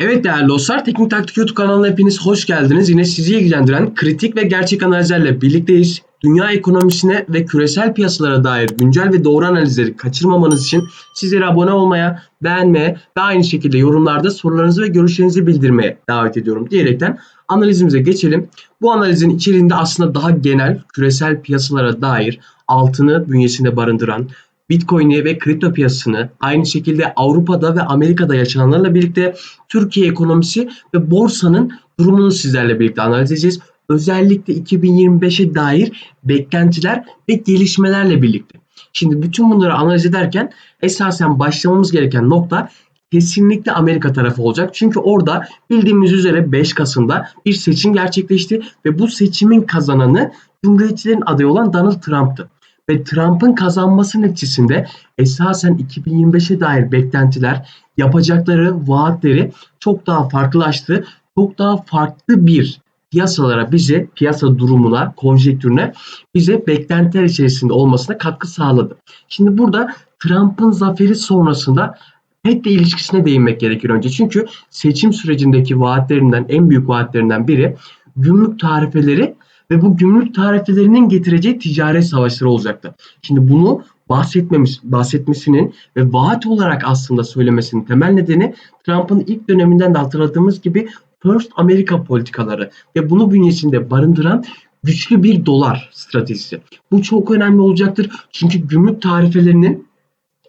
Evet değerli dostlar, Teknik Taktik YouTube kanalına hepiniz hoş geldiniz. Yine sizi ilgilendiren kritik ve gerçek analizlerle birlikteyiz. Dünya ekonomisine ve küresel piyasalara dair güncel ve doğru analizleri kaçırmamanız için sizleri abone olmaya, beğenmeye ve aynı şekilde yorumlarda sorularınızı ve görüşlerinizi bildirmeye davet ediyorum diyerekten analizimize geçelim. Bu analizin içeriğinde aslında daha genel küresel piyasalara dair altını bünyesinde barındıran Bitcoin'i ve kripto piyasasını aynı şekilde Avrupa'da ve Amerika'da yaşananlarla birlikte Türkiye ekonomisi ve borsanın durumunu sizlerle birlikte analiz edeceğiz. Özellikle 2025'e dair beklentiler ve gelişmelerle birlikte. Şimdi bütün bunları analiz ederken esasen başlamamız gereken nokta kesinlikle Amerika tarafı olacak. Çünkü orada bildiğimiz üzere 5 Kasım'da bir seçim gerçekleşti ve bu seçimin kazananı Cumhuriyetçilerin adayı olan Donald Trump'tı ve Trump'ın kazanması neticesinde esasen 2025'e dair beklentiler, yapacakları vaatleri çok daha farklılaştı. Çok daha farklı bir piyasalara bize, piyasa durumuna, konjektürüne bize beklentiler içerisinde olmasına katkı sağladı. Şimdi burada Trump'ın zaferi sonrasında FED'le ilişkisine değinmek gerekir önce. Çünkü seçim sürecindeki vaatlerinden, en büyük vaatlerinden biri gümrük tarifeleri ve bu gümrük tarifelerinin getireceği ticaret savaşları olacaktı. Şimdi bunu bahsetmemiş, bahsetmesinin ve vaat olarak aslında söylemesinin temel nedeni Trump'ın ilk döneminden de hatırladığımız gibi First America politikaları ve bunu bünyesinde barındıran güçlü bir dolar stratejisi. Bu çok önemli olacaktır. Çünkü gümrük tarifelerinin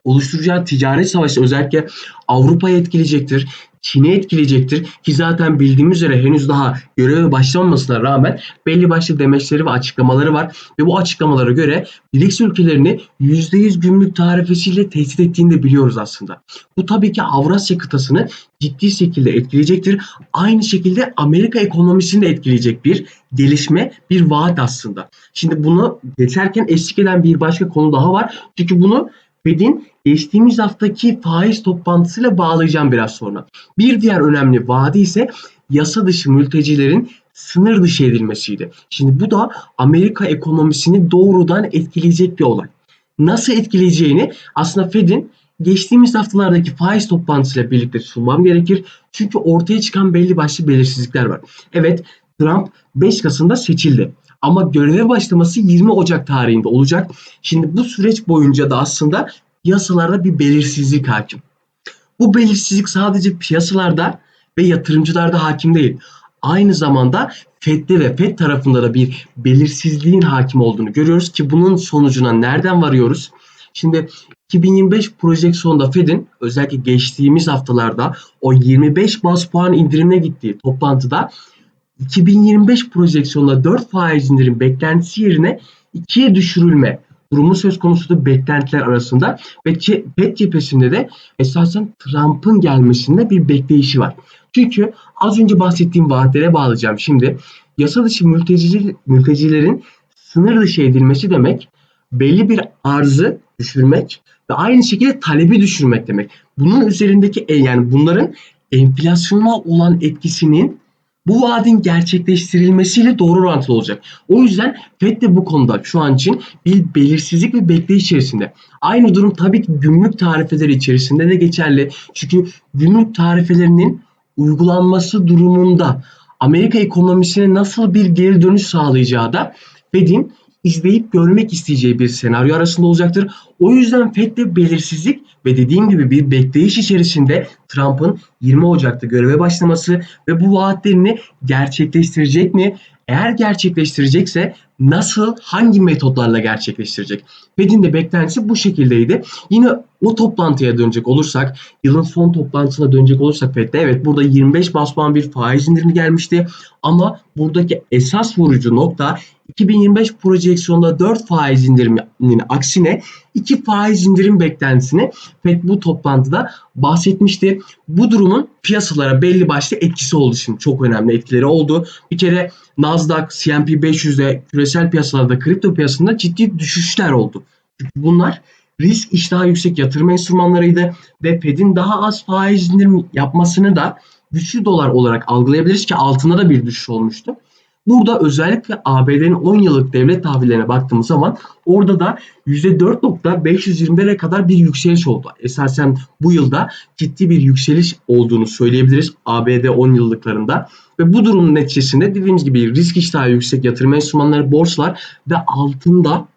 oluşturacağı ticaret savaşı özellikle Avrupa'yı etkileyecektir. Çin'i etkileyecektir ki zaten bildiğimiz üzere henüz daha göreve başlamamasına rağmen belli başlı demeçleri ve açıklamaları var ve bu açıklamalara göre BRICS ülkelerini %100 gümrük tarifesiyle tehdit ettiğini de biliyoruz aslında. Bu tabii ki Avrasya kıtasını ciddi şekilde etkileyecektir. Aynı şekilde Amerika ekonomisini de etkileyecek bir gelişme, bir vaat aslında. Şimdi bunu geçerken eşlik eden bir başka konu daha var. Çünkü bunu Fed'in geçtiğimiz haftaki faiz toplantısıyla bağlayacağım biraz sonra. Bir diğer önemli vaadi ise yasa dışı mültecilerin sınır dışı edilmesiydi. Şimdi bu da Amerika ekonomisini doğrudan etkileyecek bir olay. Nasıl etkileyeceğini aslında Fed'in geçtiğimiz haftalardaki faiz toplantısıyla birlikte sunmam gerekir. Çünkü ortaya çıkan belli başlı belirsizlikler var. Evet Trump 5 Kasım'da seçildi. Ama göreve başlaması 20 Ocak tarihinde olacak. Şimdi bu süreç boyunca da aslında piyasalarda bir belirsizlik hakim. Bu belirsizlik sadece piyasalarda ve yatırımcılarda hakim değil. Aynı zamanda FED'de ve FED tarafında da bir belirsizliğin hakim olduğunu görüyoruz ki bunun sonucuna nereden varıyoruz? Şimdi 2025 projeksiyonda Fed'in özellikle geçtiğimiz haftalarda o 25 bas puan indirimine gittiği toplantıda 2025 projeksiyonda 4 faiz indirim beklentisi yerine 2'ye düşürülme durumu söz konusu beklentiler arasında ve FED cephesinde de esasen Trump'ın gelmesinde bir bekleyişi var. Çünkü az önce bahsettiğim vaatlere bağlayacağım şimdi. Yasa dışı mülteciler, mültecilerin sınır dışı edilmesi demek belli bir arzı düşürmek ve aynı şekilde talebi düşürmek demek. Bunun üzerindeki yani bunların enflasyona olan etkisinin bu vaadin gerçekleştirilmesiyle doğru orantılı olacak. O yüzden FED de bu konuda şu an için bir belirsizlik ve bekleyiş içerisinde. Aynı durum tabii ki gümrük tarifeleri içerisinde de geçerli. Çünkü gümrük tarifelerinin uygulanması durumunda Amerika ekonomisine nasıl bir geri dönüş sağlayacağı da Fed'in izleyip görmek isteyeceği bir senaryo arasında olacaktır. O yüzden FED'de belirsizlik ve dediğim gibi bir bekleyiş içerisinde Trump'ın 20 Ocak'ta göreve başlaması ve bu vaatlerini gerçekleştirecek mi? Eğer gerçekleştirecekse nasıl, hangi metotlarla gerçekleştirecek? Fed'in de beklentisi bu şekildeydi. Yine o toplantıya dönecek olursak, yılın son toplantısına dönecek olursak Fed'de evet burada 25 bas bir faiz indirimi gelmişti. Ama buradaki esas vurucu nokta 2025 projeksiyonda 4 faiz indiriminin aksine 2 faiz indirim beklentisini FED bu toplantıda bahsetmişti. Bu durumun piyasalara belli başlı etkisi oldu şimdi. Çok önemli etkileri oldu. Bir kere Nasdaq, S&P 500'de küresel piyasalarda, kripto piyasasında ciddi düşüşler oldu. Çünkü bunlar risk iştahı yüksek yatırım enstrümanlarıydı ve Fed'in daha az faiz indirim yapmasını da güçlü dolar olarak algılayabiliriz ki altına da bir düşüş olmuştu. Burada özellikle ABD'nin 10 yıllık devlet tahvillerine baktığımız zaman orada da %4.521'e kadar bir yükseliş oldu. Esasen bu yılda ciddi bir yükseliş olduğunu söyleyebiliriz ABD 10 yıllıklarında. Ve bu durumun neticesinde dediğimiz gibi risk iştahı yüksek yatırım enstrümanları, borsalar ve altında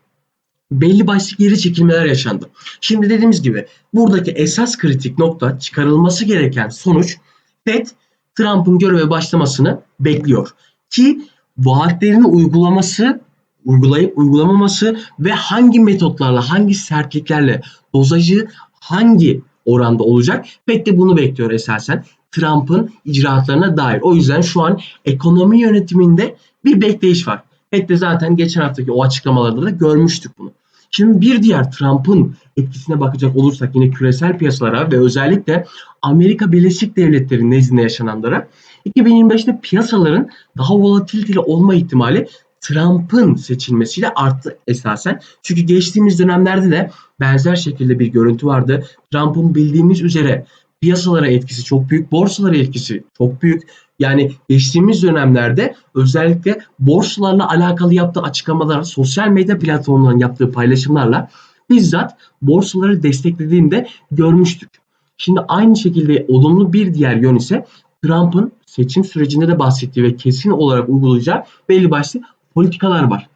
belli başlı geri çekilmeler yaşandı. Şimdi dediğimiz gibi buradaki esas kritik nokta çıkarılması gereken sonuç FED Trump'ın göreve başlamasını bekliyor. Ki vaatlerini uygulaması, uygulayıp uygulamaması ve hangi metotlarla, hangi sertliklerle dozajı hangi oranda olacak? FED de bunu bekliyor esasen. Trump'ın icraatlarına dair. O yüzden şu an ekonomi yönetiminde bir bekleyiş var. FED de zaten geçen haftaki o açıklamalarda da görmüştük bunu. Şimdi bir diğer Trump'ın etkisine bakacak olursak yine küresel piyasalara ve özellikle Amerika Birleşik Devletleri nezdinde yaşananlara 2025'te piyasaların daha volatiliteli olma ihtimali Trump'ın seçilmesiyle arttı esasen. Çünkü geçtiğimiz dönemlerde de benzer şekilde bir görüntü vardı. Trump'ın bildiğimiz üzere piyasalara etkisi çok büyük, borsalara etkisi çok büyük. Yani geçtiğimiz dönemlerde özellikle borsalarla alakalı yaptığı açıklamalar, sosyal medya platformlarının yaptığı paylaşımlarla bizzat borsaları desteklediğinde görmüştük. Şimdi aynı şekilde olumlu bir diğer yön ise Trump'ın seçim sürecinde de bahsettiği ve kesin olarak uygulayacağı belli başlı politikalar var.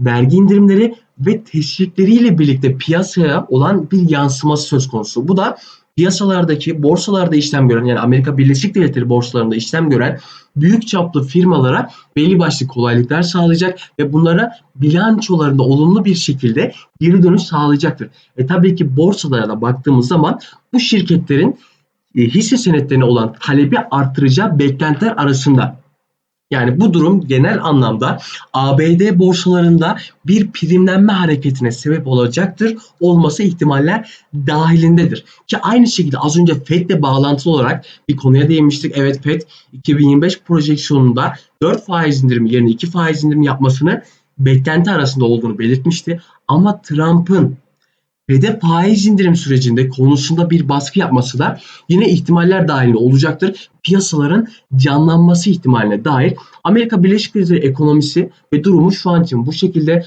Vergi indirimleri ve teşvikleriyle birlikte piyasaya olan bir yansıması söz konusu. Bu da piyasalardaki borsalarda işlem gören yani Amerika Birleşik Devletleri borsalarında işlem gören büyük çaplı firmalara belli başlı kolaylıklar sağlayacak ve bunlara bilançolarında olumlu bir şekilde geri dönüş sağlayacaktır. E tabii ki borsalara da baktığımız zaman bu şirketlerin hisse senetlerine olan talebi artıracağı beklentiler arasında. Yani bu durum genel anlamda ABD borsalarında bir primlenme hareketine sebep olacaktır. Olması ihtimaller dahilindedir. Ki aynı şekilde az önce FED'le bağlantılı olarak bir konuya değinmiştik. Evet FED 2025 projeksiyonunda 4 faiz indirimi yerine 2 faiz indirimi yapmasını beklenti arasında olduğunu belirtmişti. Ama Trump'ın Fed'e faiz indirim sürecinde konusunda bir baskı yapması da yine ihtimaller dahilinde olacaktır. Piyasaların canlanması ihtimaline dair Amerika Birleşik Devletleri ekonomisi ve durumu şu an için bu şekilde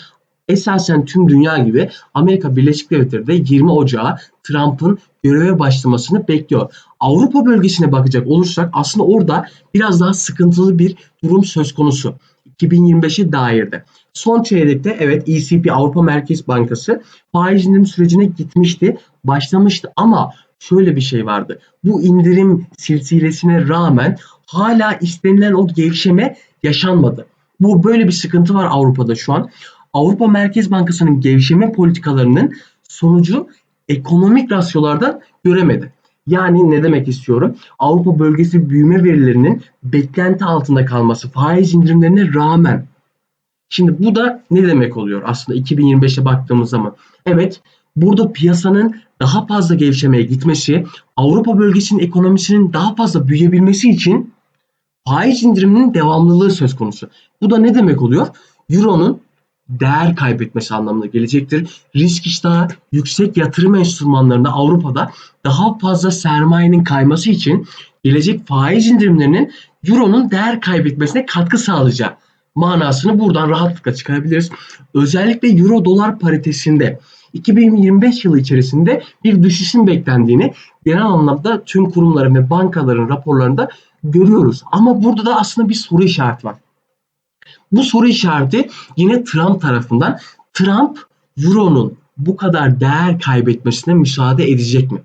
esasen tüm dünya gibi Amerika Birleşik Devletleri de 20 Ocağı Trump'ın göreve başlamasını bekliyor. Avrupa bölgesine bakacak olursak aslında orada biraz daha sıkıntılı bir durum söz konusu. 2025'e dairdi. Son çeyrekte evet ECB Avrupa Merkez Bankası faiz indirim sürecine gitmişti, başlamıştı ama şöyle bir şey vardı. Bu indirim silsilesine rağmen hala istenilen o gevşeme yaşanmadı. Bu böyle bir sıkıntı var Avrupa'da şu an. Avrupa Merkez Bankası'nın gevşeme politikalarının sonucu ekonomik rasyolarda göremedi. Yani ne demek istiyorum? Avrupa bölgesi büyüme verilerinin beklenti altında kalması faiz indirimlerine rağmen. Şimdi bu da ne demek oluyor aslında 2025'e baktığımız zaman? Evet burada piyasanın daha fazla gevşemeye gitmesi, Avrupa bölgesinin ekonomisinin daha fazla büyüyebilmesi için faiz indiriminin devamlılığı söz konusu. Bu da ne demek oluyor? Euro'nun değer kaybetmesi anlamına gelecektir. Risk iştahı yüksek yatırım enstrümanlarında Avrupa'da daha fazla sermayenin kayması için gelecek faiz indirimlerinin Euro'nun değer kaybetmesine katkı sağlayacağı manasını buradan rahatlıkla çıkarabiliriz. Özellikle Euro dolar paritesinde 2025 yılı içerisinde bir düşüşün beklendiğini genel anlamda tüm kurumların ve bankaların raporlarında görüyoruz. Ama burada da aslında bir soru işareti var. Bu soru işareti yine Trump tarafından. Trump Euro'nun bu kadar değer kaybetmesine müsaade edecek mi?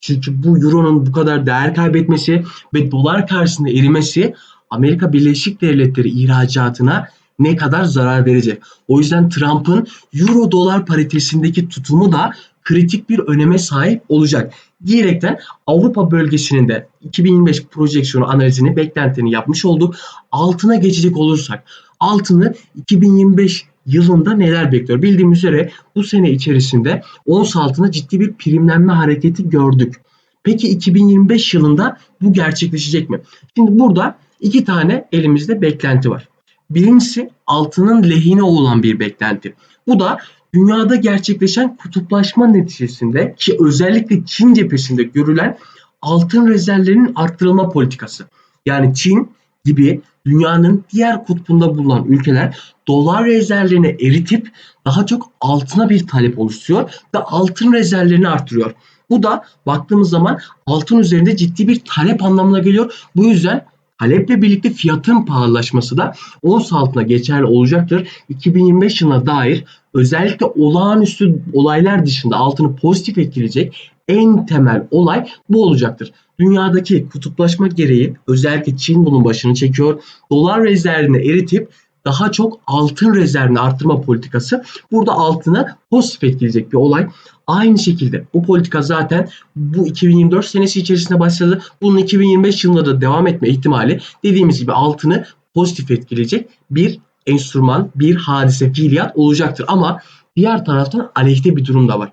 Çünkü bu Euro'nun bu kadar değer kaybetmesi ve dolar karşısında erimesi Amerika Birleşik Devletleri ihracatına ne kadar zarar verecek. O yüzden Trump'ın Euro dolar paritesindeki tutumu da kritik bir öneme sahip olacak. Diyerekten Avrupa bölgesinin de 2025 projeksiyonu analizini, beklentini yapmış olduk. Altına geçecek olursak altını 2025 yılında neler bekliyor? Bildiğimiz üzere bu sene içerisinde ons altına ciddi bir primlenme hareketi gördük. Peki 2025 yılında bu gerçekleşecek mi? Şimdi burada iki tane elimizde beklenti var. Birincisi altının lehine olan bir beklenti. Bu da dünyada gerçekleşen kutuplaşma neticesinde ki özellikle Çin cephesinde görülen altın rezervlerinin arttırılma politikası. Yani Çin gibi dünyanın diğer kutbunda bulunan ülkeler dolar rezervlerini eritip daha çok altına bir talep oluşturuyor ve altın rezervlerini artırıyor. Bu da baktığımız zaman altın üzerinde ciddi bir talep anlamına geliyor. Bu yüzden taleple birlikte fiyatın pahalılaşması da ons altına geçerli olacaktır. 2025 yılına dair özellikle olağanüstü olaylar dışında altını pozitif etkileyecek en temel olay bu olacaktır. Dünyadaki kutuplaşma gereği özellikle Çin bunun başını çekiyor. Dolar rezervini eritip daha çok altın rezervini arttırma politikası burada altını pozitif etkileyecek bir olay. Aynı şekilde bu politika zaten bu 2024 senesi içerisinde başladı. Bunun 2025 yılında da devam etme ihtimali dediğimiz gibi altını pozitif etkileyecek bir enstrüman, bir hadise, fiiliyat olacaktır. Ama diğer taraftan aleyhte bir durum da var.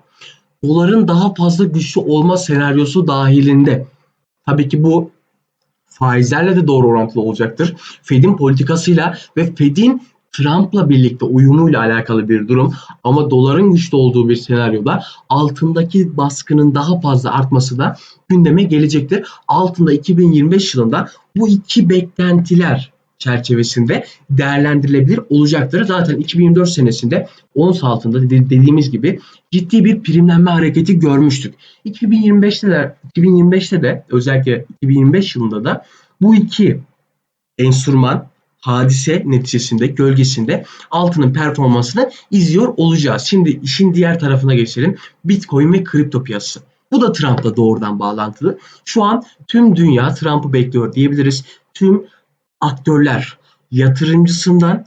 Doların daha fazla güçlü olma senaryosu dahilinde. Tabii ki bu faizlerle de doğru orantılı olacaktır. Fed'in politikasıyla ve Fed'in Trump'la birlikte uyumuyla alakalı bir durum ama doların güçlü olduğu bir senaryoda altındaki baskının daha fazla artması da gündeme gelecektir. Altında 2025 yılında bu iki beklentiler çerçevesinde değerlendirilebilir olacaktır. Zaten 2024 senesinde ons altında dediğimiz gibi ciddi bir primlenme hareketi görmüştük. 2025'te de 2025'te de özellikle 2025 yılında da bu iki enstrüman hadise neticesinde, gölgesinde altının performansını izliyor olacağız. Şimdi işin diğer tarafına geçelim. Bitcoin ve kripto piyasası. Bu da Trump'la doğrudan bağlantılı. Şu an tüm dünya Trump'ı bekliyor diyebiliriz. Tüm aktörler, yatırımcısından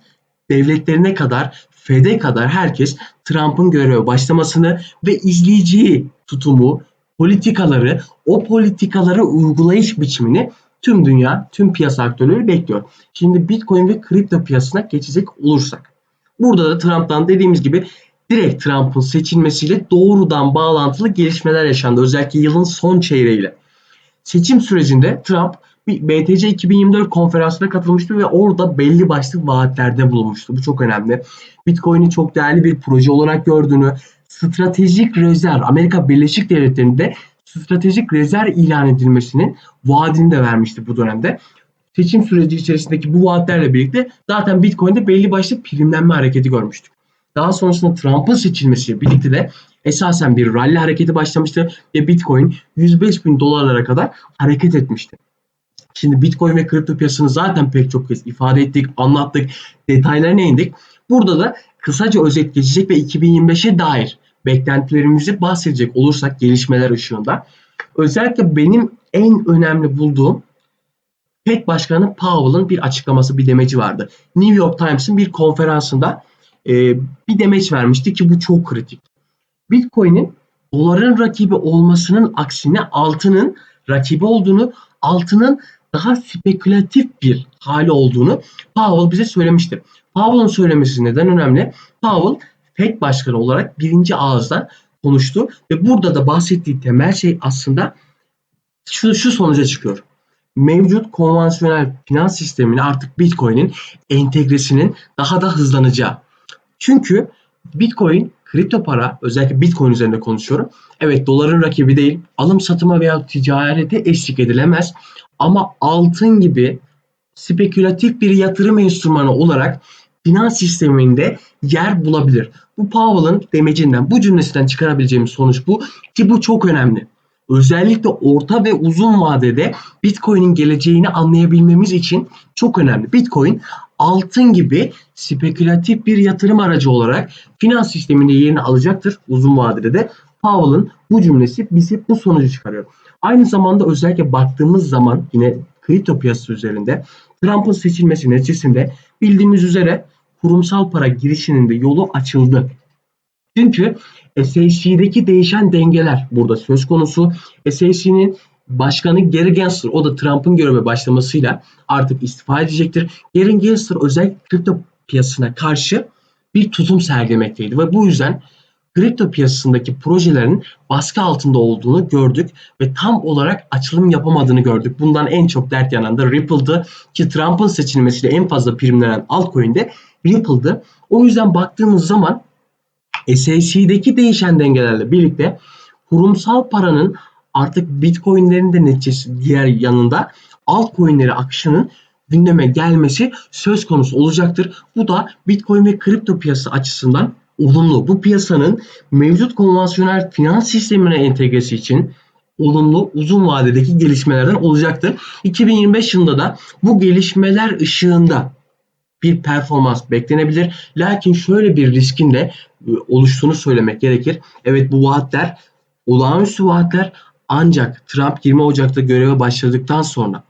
devletlerine kadar, FED'e kadar herkes Trump'ın göreve başlamasını ve izleyeceği tutumu, politikaları, o politikaları uygulayış biçimini tüm dünya, tüm piyasa aktörleri bekliyor. Şimdi Bitcoin ve kripto piyasasına geçecek olursak. Burada da Trump'tan dediğimiz gibi direkt Trump'ın seçilmesiyle doğrudan bağlantılı gelişmeler yaşandı. Özellikle yılın son çeyreğiyle. Seçim sürecinde Trump BTC 2024 konferansına katılmıştı ve orada belli başlı vaatlerde bulunmuştu. Bu çok önemli. Bitcoin'i çok değerli bir proje olarak gördüğünü, stratejik rezerv Amerika Birleşik Devletleri'nde stratejik rezerv ilan edilmesinin vaadini de vermişti bu dönemde. Seçim süreci içerisindeki bu vaatlerle birlikte zaten Bitcoin'de belli başlı primlenme hareketi görmüştük. Daha sonrasında Trump'ın seçilmesiyle birlikte de esasen bir rally hareketi başlamıştı ve Bitcoin 105 bin dolarlara kadar hareket etmişti. Şimdi Bitcoin ve kripto piyasasını zaten pek çok kez ifade ettik, anlattık, detaylarına indik. Burada da kısaca özet geçecek ve 2025'e dair beklentilerimizi bahsedecek olursak gelişmeler ışığında özellikle benim en önemli bulduğum FED Başkanı Powell'ın bir açıklaması, bir demeci vardı. New York Times'ın bir konferansında e, bir demeç vermişti ki bu çok kritik. Bitcoin'in doların rakibi olmasının aksine altının rakibi olduğunu, altının daha spekülatif bir hali olduğunu Powell bize söylemişti. Powell'ın söylemesi neden önemli? Powell FED başkanı olarak birinci ağızdan konuştu ve burada da bahsettiği temel şey aslında şu, şu sonuca çıkıyor. Mevcut konvansiyonel finans sistemine artık Bitcoin'in entegresinin daha da hızlanacağı. Çünkü Bitcoin kripto para özellikle Bitcoin üzerinde konuşuyorum. Evet doların rakibi değil. Alım satıma veya ticarete eşlik edilemez. Ama altın gibi spekülatif bir yatırım enstrümanı olarak finans sisteminde yer bulabilir. Bu Powell'ın demecinden, bu cümlesinden çıkarabileceğimiz sonuç bu ki bu çok önemli. Özellikle orta ve uzun vadede Bitcoin'in geleceğini anlayabilmemiz için çok önemli. Bitcoin altın gibi spekülatif bir yatırım aracı olarak finans sisteminde yerini alacaktır uzun vadede de. Powell'ın bu cümlesi bizi bu sonucu çıkarıyor. Aynı zamanda özellikle baktığımız zaman yine kripto piyasası üzerinde Trump'ın seçilmesi neticesinde bildiğimiz üzere kurumsal para girişinin de yolu açıldı. Çünkü SEC'deki değişen dengeler burada söz konusu. SEC'nin başkanı Gary Gensler o da Trump'ın göreve başlamasıyla artık istifa edecektir. Gary Gensler özellikle kripto piyasasına karşı bir tutum sergilemekteydi ve bu yüzden kripto piyasasındaki projelerin baskı altında olduğunu gördük ve tam olarak açılım yapamadığını gördük. Bundan en çok dert yanan da Ripple'dı ki Trump'ın seçilmesiyle en fazla primlenen altcoin de Ripple'dı. O yüzden baktığımız zaman SEC'deki değişen dengelerle birlikte kurumsal paranın artık Bitcoin'lerin de neticesi diğer yanında altcoin'leri akışının gündeme gelmesi söz konusu olacaktır. Bu da Bitcoin ve kripto piyasası açısından olumlu. Bu piyasanın mevcut konvansiyonel finans sistemine entegresi için olumlu uzun vadedeki gelişmelerden olacaktır. 2025 yılında da bu gelişmeler ışığında bir performans beklenebilir. Lakin şöyle bir riskin de e, oluştuğunu söylemek gerekir. Evet bu vaatler olağanüstü vaatler ancak Trump 20 Ocak'ta göreve başladıktan sonra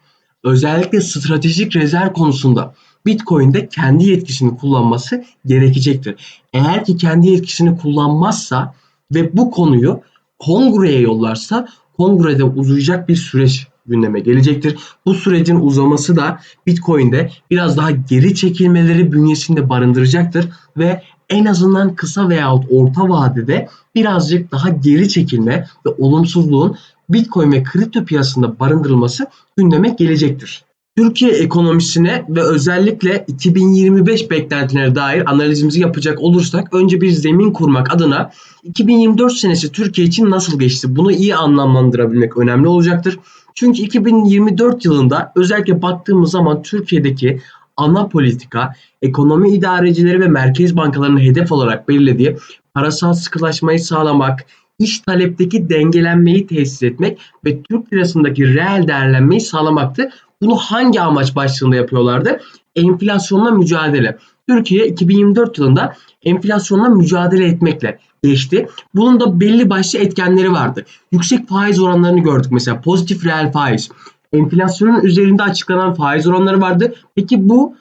özellikle stratejik rezerv konusunda Bitcoin'de kendi yetkisini kullanması gerekecektir. Eğer ki kendi yetkisini kullanmazsa ve bu konuyu kongreye yollarsa kongrede uzayacak bir süreç gündeme gelecektir. Bu sürecin uzaması da Bitcoin'de biraz daha geri çekilmeleri bünyesinde barındıracaktır ve en azından kısa veyahut orta vadede birazcık daha geri çekilme ve olumsuzluğun Bitcoin ve kripto piyasasında barındırılması gündeme gelecektir. Türkiye ekonomisine ve özellikle 2025 beklentilerine dair analizimizi yapacak olursak önce bir zemin kurmak adına 2024 senesi Türkiye için nasıl geçti? Bunu iyi anlamlandırabilmek önemli olacaktır. Çünkü 2024 yılında özellikle baktığımız zaman Türkiye'deki ana politika ekonomi idarecileri ve merkez bankalarının hedef olarak belirlediği parasal sıkılaşmayı sağlamak, iş talepteki dengelenmeyi tesis etmek ve Türk lirasındaki reel değerlenmeyi sağlamaktı. Bunu hangi amaç başlığında yapıyorlardı? Enflasyonla mücadele. Türkiye 2024 yılında enflasyonla mücadele etmekle geçti. Bunun da belli başlı etkenleri vardı. Yüksek faiz oranlarını gördük mesela pozitif reel faiz. Enflasyonun üzerinde açıklanan faiz oranları vardı. Peki bu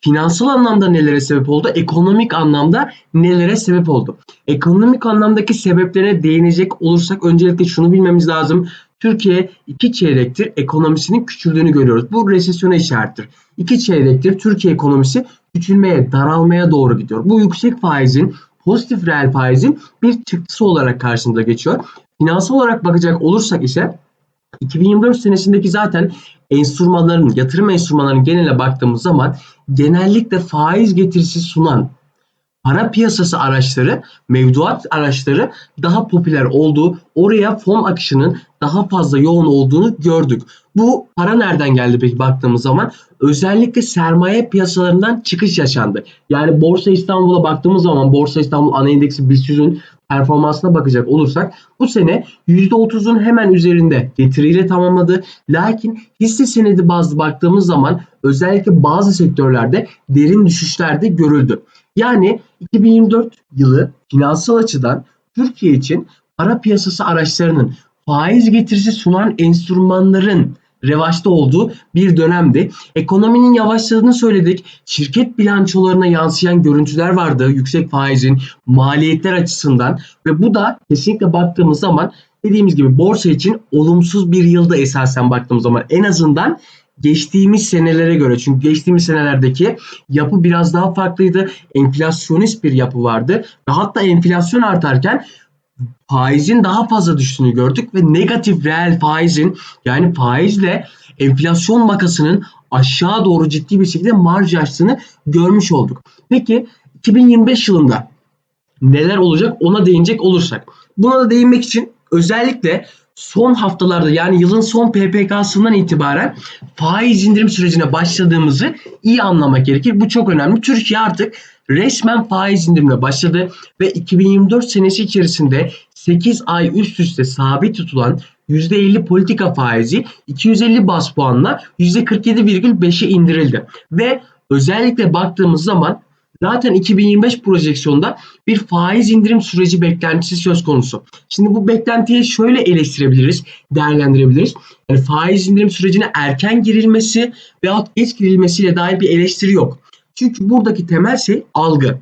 finansal anlamda nelere sebep oldu? Ekonomik anlamda nelere sebep oldu? Ekonomik anlamdaki sebeplerine değinecek olursak öncelikle şunu bilmemiz lazım. Türkiye iki çeyrektir ekonomisinin küçüldüğünü görüyoruz. Bu resesyona işarettir. İki çeyrektir Türkiye ekonomisi küçülmeye, daralmaya doğru gidiyor. Bu yüksek faizin, pozitif reel faizin bir çıktısı olarak karşımıza geçiyor. Finansal olarak bakacak olursak ise 2024 senesindeki zaten enstrümanların, yatırım enstrümanlarının geneline baktığımız zaman genellikle faiz getirisi sunan para piyasası araçları, mevduat araçları daha popüler olduğu, oraya fon akışının daha fazla yoğun olduğunu gördük. Bu para nereden geldi peki baktığımız zaman? Özellikle sermaye piyasalarından çıkış yaşandı. Yani Borsa İstanbul'a baktığımız zaman Borsa İstanbul ana endeksi BIST 100'ün performansına bakacak olursak bu sene %30'un hemen üzerinde getiriyle tamamladı. Lakin hisse senedi bazlı baktığımız zaman özellikle bazı sektörlerde derin düşüşler de görüldü. Yani 2024 yılı finansal açıdan Türkiye için para piyasası araçlarının faiz getirisi sunan enstrümanların revaçta olduğu bir dönemdi. Ekonominin yavaşladığını söyledik. Şirket bilançolarına yansıyan görüntüler vardı yüksek faizin maliyetler açısından ve bu da kesinlikle baktığımız zaman dediğimiz gibi borsa için olumsuz bir yılda esasen baktığımız zaman en azından geçtiğimiz senelere göre çünkü geçtiğimiz senelerdeki yapı biraz daha farklıydı. Enflasyonist bir yapı vardı. Ve hatta enflasyon artarken faizin daha fazla düştüğünü gördük ve negatif reel faizin yani faizle enflasyon makasının aşağı doğru ciddi bir şekilde marj açtığını görmüş olduk. Peki 2025 yılında neler olacak ona değinecek olursak. Buna da değinmek için özellikle son haftalarda yani yılın son PPK'sından itibaren faiz indirim sürecine başladığımızı iyi anlamak gerekir. Bu çok önemli. Türkiye artık resmen faiz indirimine başladı ve 2024 senesi içerisinde 8 ay üst üste sabit tutulan %50 politika faizi 250 bas puanla %47,5'e indirildi. Ve özellikle baktığımız zaman Zaten 2025 projeksiyonda bir faiz indirim süreci beklentisi söz konusu. Şimdi bu beklentiyi şöyle eleştirebiliriz, değerlendirebiliriz. Yani faiz indirim sürecine erken girilmesi veyahut geç girilmesiyle dair bir eleştiri yok. Çünkü buradaki temel şey algı.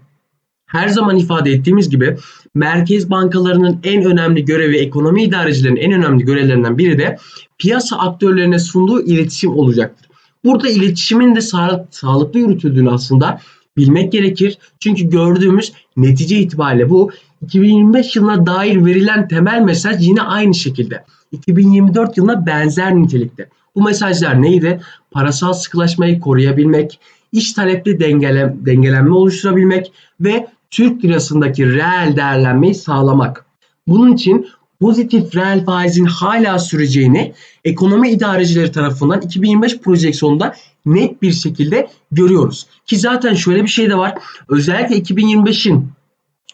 Her zaman ifade ettiğimiz gibi merkez bankalarının en önemli görevi, ekonomi idarecilerinin en önemli görevlerinden biri de piyasa aktörlerine sunduğu iletişim olacaktır. Burada iletişimin de sağ, sağlıklı yürütüldüğünü aslında bilmek gerekir. Çünkü gördüğümüz netice itibariyle bu 2025 yılına dair verilen temel mesaj yine aynı şekilde. 2024 yılına benzer nitelikte. Bu mesajlar neydi? Parasal sıkılaşmayı koruyabilmek, iş talepli dengele, dengelenme oluşturabilmek ve Türk lirasındaki reel değerlenmeyi sağlamak. Bunun için pozitif reel faizin hala süreceğini ekonomi idarecileri tarafından 2025 projeksiyonunda net bir şekilde görüyoruz. Ki zaten şöyle bir şey de var. Özellikle 2025'in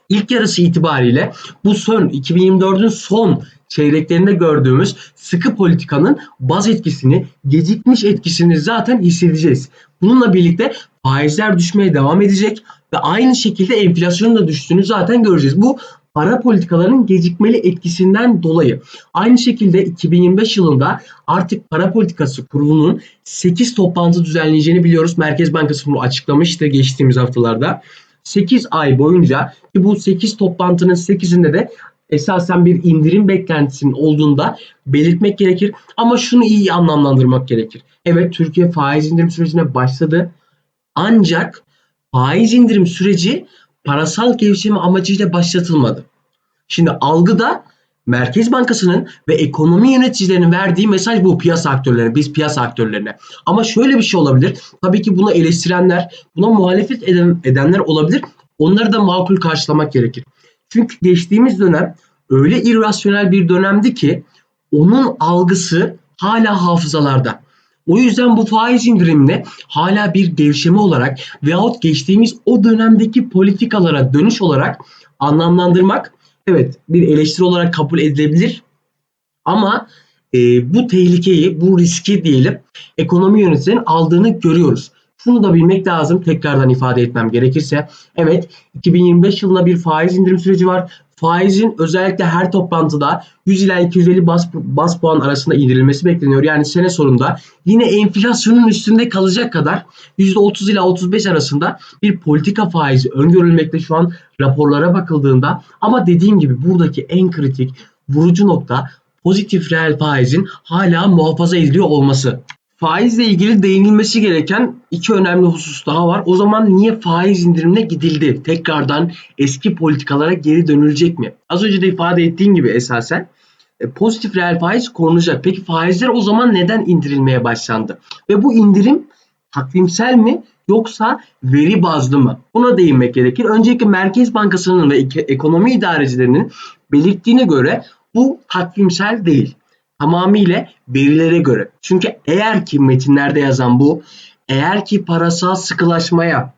ilk yarısı itibariyle bu son 2024'ün son çeyreklerinde gördüğümüz sıkı politikanın baz etkisini, gecikmiş etkisini zaten hissedeceğiz. Bununla birlikte faizler düşmeye devam edecek ve aynı şekilde enflasyonun da düştüğünü zaten göreceğiz. Bu para politikalarının gecikmeli etkisinden dolayı. Aynı şekilde 2025 yılında artık para politikası kurulunun 8 toplantı düzenleyeceğini biliyoruz. Merkez Bankası bunu açıklamıştı geçtiğimiz haftalarda. 8 ay boyunca ki bu 8 toplantının 8'inde de esasen bir indirim beklentisinin olduğunda belirtmek gerekir. Ama şunu iyi anlamlandırmak gerekir. Evet Türkiye faiz indirim sürecine başladı. Ancak faiz indirim süreci parasal gevşeme amacıyla başlatılmadı. Şimdi algıda Merkez Bankası'nın ve ekonomi yöneticilerinin verdiği mesaj bu piyasa aktörlerine, biz piyasa aktörlerine. Ama şöyle bir şey olabilir. Tabii ki bunu eleştirenler, buna muhalefet eden, edenler olabilir. Onları da makul karşılamak gerekir. Çünkü geçtiğimiz dönem öyle irrasyonel bir dönemdi ki onun algısı hala hafızalarda. O yüzden bu faiz indirimini hala bir gevşeme olarak veyahut geçtiğimiz o dönemdeki politikalara dönüş olarak anlamlandırmak evet bir eleştiri olarak kabul edilebilir. Ama e, bu tehlikeyi, bu riski diyelim ekonomi yöneticilerin aldığını görüyoruz. Şunu da bilmek lazım tekrardan ifade etmem gerekirse. Evet 2025 yılında bir faiz indirim süreci var. Faizin özellikle her toplantıda 100 ila 250 bas, bas puan arasında indirilmesi bekleniyor. Yani sene sonunda yine enflasyonun üstünde kalacak kadar %30 ila 35 arasında bir politika faizi öngörülmekte şu an raporlara bakıldığında. Ama dediğim gibi buradaki en kritik vurucu nokta pozitif reel faizin hala muhafaza ediliyor olması faizle ilgili değinilmesi gereken iki önemli husus daha var. O zaman niye faiz indirimine gidildi? Tekrardan eski politikalara geri dönülecek mi? Az önce de ifade ettiğim gibi esasen e, pozitif reel faiz korunacak. Peki faizler o zaman neden indirilmeye başlandı? Ve bu indirim takvimsel mi yoksa veri bazlı mı? Buna değinmek gerekir. Öncelikle Merkez Bankası'nın ve ekonomi idarecilerinin belirttiğine göre bu takvimsel değil tamamıyla verilere göre. Çünkü eğer ki metinlerde yazan bu, eğer ki parasal sıkılaşmaya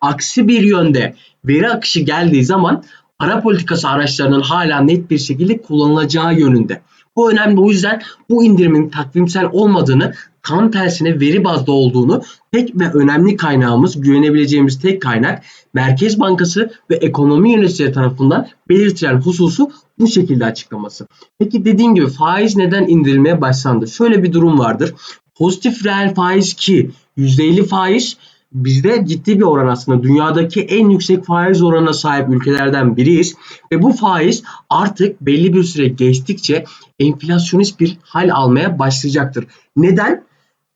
aksi bir yönde veri akışı geldiği zaman para politikası araçlarının hala net bir şekilde kullanılacağı yönünde. Bu önemli. O yüzden bu indirimin takvimsel olmadığını tam tersine veri bazlı olduğunu tek ve önemli kaynağımız, güvenebileceğimiz tek kaynak Merkez Bankası ve ekonomi yöneticileri tarafından belirtilen hususu bu şekilde açıklaması. Peki dediğim gibi faiz neden indirilmeye başlandı? Şöyle bir durum vardır. Pozitif reel faiz ki %50 faiz bizde ciddi bir oran aslında. Dünyadaki en yüksek faiz oranına sahip ülkelerden biriyiz. Ve bu faiz artık belli bir süre geçtikçe enflasyonist bir hal almaya başlayacaktır. Neden?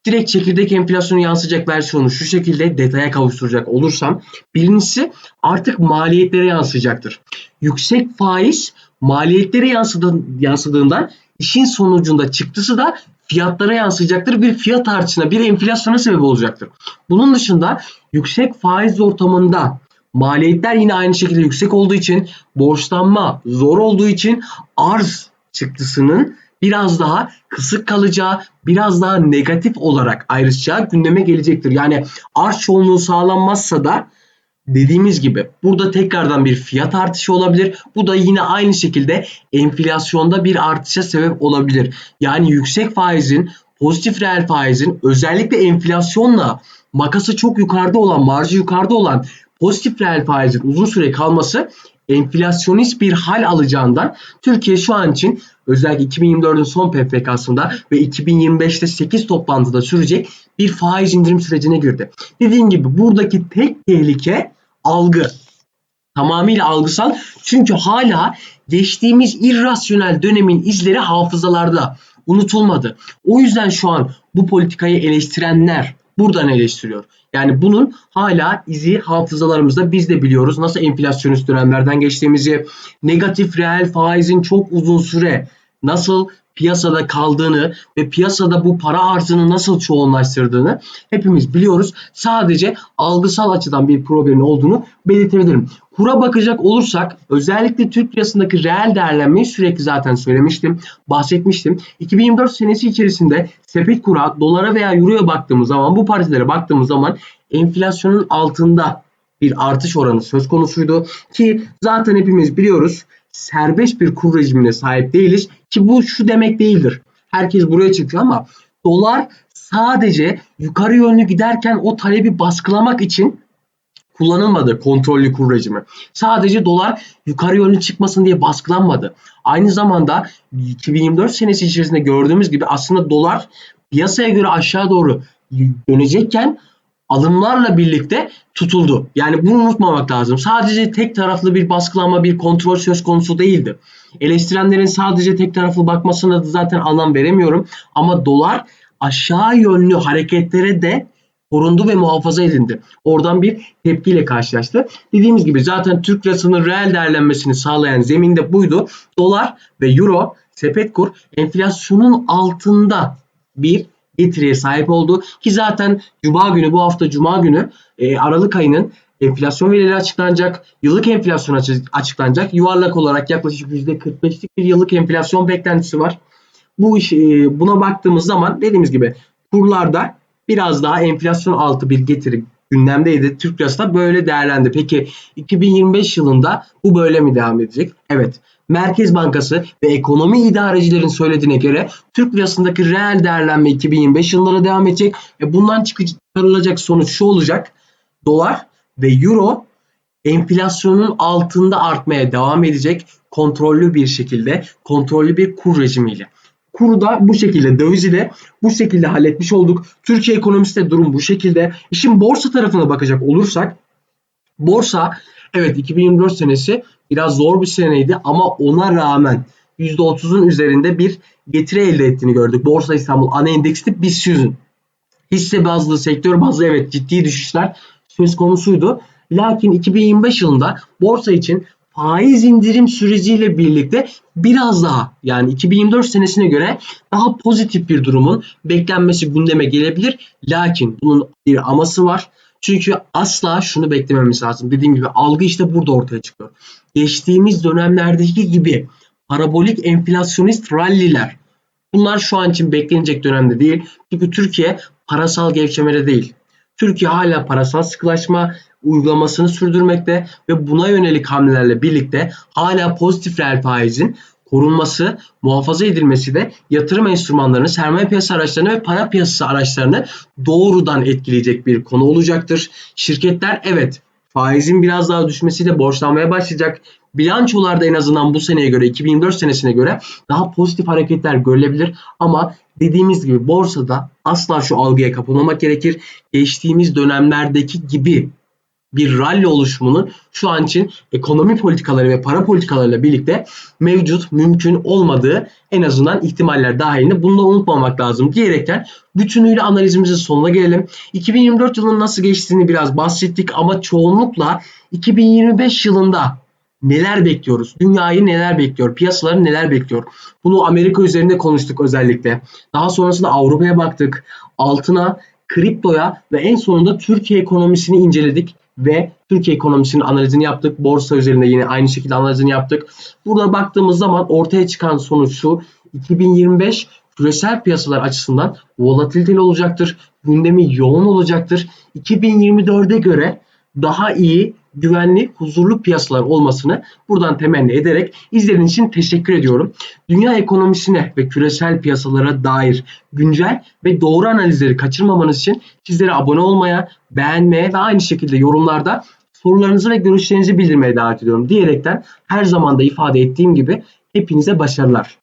direkt çekirdek enflasyonu yansıyacak versiyonu şu şekilde detaya kavuşturacak olursam birincisi artık maliyetlere yansıyacaktır. Yüksek faiz maliyetlere yansıdığından işin sonucunda çıktısı da fiyatlara yansıyacaktır. Bir fiyat artışına, bir enflasyona sebep olacaktır. Bunun dışında yüksek faiz ortamında maliyetler yine aynı şekilde yüksek olduğu için borçlanma zor olduğu için arz çıktısının biraz daha kısık kalacağı, biraz daha negatif olarak ayrışacağı gündeme gelecektir. Yani arz çoğunluğu sağlanmazsa da dediğimiz gibi burada tekrardan bir fiyat artışı olabilir. Bu da yine aynı şekilde enflasyonda bir artışa sebep olabilir. Yani yüksek faizin, pozitif reel faizin özellikle enflasyonla makası çok yukarıda olan, marjı yukarıda olan pozitif reel faizin uzun süre kalması enflasyonist bir hal alacağından Türkiye şu an için özellikle 2024'ün son PPK'sında ve 2025'te 8 toplantıda sürecek bir faiz indirim sürecine girdi. Dediğim gibi buradaki tek tehlike algı. Tamamıyla algısal. Çünkü hala geçtiğimiz irrasyonel dönemin izleri hafızalarda unutulmadı. O yüzden şu an bu politikayı eleştirenler buradan eleştiriyor. Yani bunun hala izi hafızalarımızda biz de biliyoruz. Nasıl enflasyonist dönemlerden geçtiğimizi, negatif reel faizin çok uzun süre nasıl piyasada kaldığını ve piyasada bu para arzını nasıl çoğunlaştırdığını hepimiz biliyoruz. Sadece algısal açıdan bir problemin olduğunu belirtebilirim. Kura bakacak olursak özellikle Türk lirasındaki reel değerlenmeyi sürekli zaten söylemiştim, bahsetmiştim. 2024 senesi içerisinde sepet kura dolara veya euroya baktığımız zaman bu paritelere baktığımız zaman enflasyonun altında bir artış oranı söz konusuydu ki zaten hepimiz biliyoruz serbest bir kur rejimine sahip değiliz ki bu şu demek değildir. Herkes buraya çıkıyor ama dolar sadece yukarı yönlü giderken o talebi baskılamak için kullanılmadı kontrollü kur rejimi. Sadece dolar yukarı yönlü çıkmasın diye baskılanmadı. Aynı zamanda 2024 senesi içerisinde gördüğümüz gibi aslında dolar piyasaya göre aşağı doğru dönecekken alımlarla birlikte tutuldu. Yani bunu unutmamak lazım. Sadece tek taraflı bir baskılama, bir kontrol söz konusu değildi. Eleştirenlerin sadece tek taraflı bakmasına da zaten anlam veremiyorum. Ama dolar aşağı yönlü hareketlere de korundu ve muhafaza edildi. Oradan bir tepkiyle karşılaştı. Dediğimiz gibi zaten Türk lirasının reel değerlenmesini sağlayan zeminde buydu. Dolar ve euro sepet kur enflasyonun altında bir getiriye sahip oldu. Ki zaten Cuma günü bu hafta Cuma günü e, Aralık ayının enflasyon verileri açıklanacak. Yıllık enflasyon açıklanacak. Yuvarlak olarak yaklaşık %45'lik bir yıllık enflasyon beklentisi var. Bu iş, e, buna baktığımız zaman dediğimiz gibi kurlarda biraz daha enflasyon altı bir getiri gündemdeydi. Türk lirası da böyle değerlendi. Peki 2025 yılında bu böyle mi devam edecek? Evet. Merkez Bankası ve ekonomi idarecilerin söylediğine göre Türk lirasındaki reel değerlenme 2025 yılında devam edecek. E bundan çıkarılacak sonuç şu olacak. Dolar ve euro enflasyonun altında artmaya devam edecek kontrollü bir şekilde, kontrollü bir kur rejimiyle. Kuru da bu şekilde, dövizi de bu şekilde halletmiş olduk. Türkiye ekonomisi de durum bu şekilde. İşin borsa tarafına bakacak olursak, borsa evet 2024 senesi biraz zor bir seneydi ama ona rağmen %30'un üzerinde bir getiri elde ettiğini gördük. Borsa İstanbul ana endeksli BIST 100'ün. Hisse bazlı, sektör bazlı evet ciddi düşüşler söz konusuydu. Lakin 2025 yılında borsa için faiz indirim süreciyle birlikte biraz daha yani 2024 senesine göre daha pozitif bir durumun beklenmesi gündeme gelebilir. Lakin bunun bir aması var. Çünkü asla şunu beklememiz lazım. Dediğim gibi algı işte burada ortaya çıkıyor. Geçtiğimiz dönemlerdeki gibi parabolik enflasyonist ralliler bunlar şu an için beklenecek dönemde değil. Çünkü Türkiye parasal gevşemede değil. Türkiye hala parasal sıkılaşma uygulamasını sürdürmekte ve buna yönelik hamlelerle birlikte hala pozitif reel faizin korunması, muhafaza edilmesi de yatırım enstrümanlarını, sermaye piyasası araçlarını ve para piyasası araçlarını doğrudan etkileyecek bir konu olacaktır. Şirketler evet faizin biraz daha düşmesiyle borçlanmaya başlayacak. Bilançolarda en azından bu seneye göre 2024 senesine göre daha pozitif hareketler görülebilir ama dediğimiz gibi borsada asla şu algıya kapılmamak gerekir. Geçtiğimiz dönemlerdeki gibi bir rally oluşumunun şu an için ekonomi politikaları ve para politikalarıyla birlikte mevcut, mümkün olmadığı en azından ihtimaller dahilinde bunu da unutmamak lazım diyerekten bütünüyle analizimizin sonuna gelelim. 2024 yılının nasıl geçtiğini biraz bahsettik ama çoğunlukla 2025 yılında neler bekliyoruz? Dünyayı neler bekliyor? Piyasaları neler bekliyor? Bunu Amerika üzerinde konuştuk özellikle. Daha sonrasında Avrupa'ya baktık. Altına, kriptoya ve en sonunda Türkiye ekonomisini inceledik ve Türkiye ekonomisinin analizini yaptık. Borsa üzerinde yine aynı şekilde analizini yaptık. Burada baktığımız zaman ortaya çıkan sonuç şu. 2025 küresel piyasalar açısından volatiliteli olacaktır. Gündemi yoğun olacaktır. 2024'e göre daha iyi güvenli, huzurlu piyasalar olmasını buradan temenni ederek izlediğiniz için teşekkür ediyorum. Dünya ekonomisine ve küresel piyasalara dair güncel ve doğru analizleri kaçırmamanız için sizlere abone olmaya, beğenmeye ve aynı şekilde yorumlarda sorularınızı ve görüşlerinizi bildirmeye davet ediyorum diyerekten her zaman da ifade ettiğim gibi hepinize başarılar.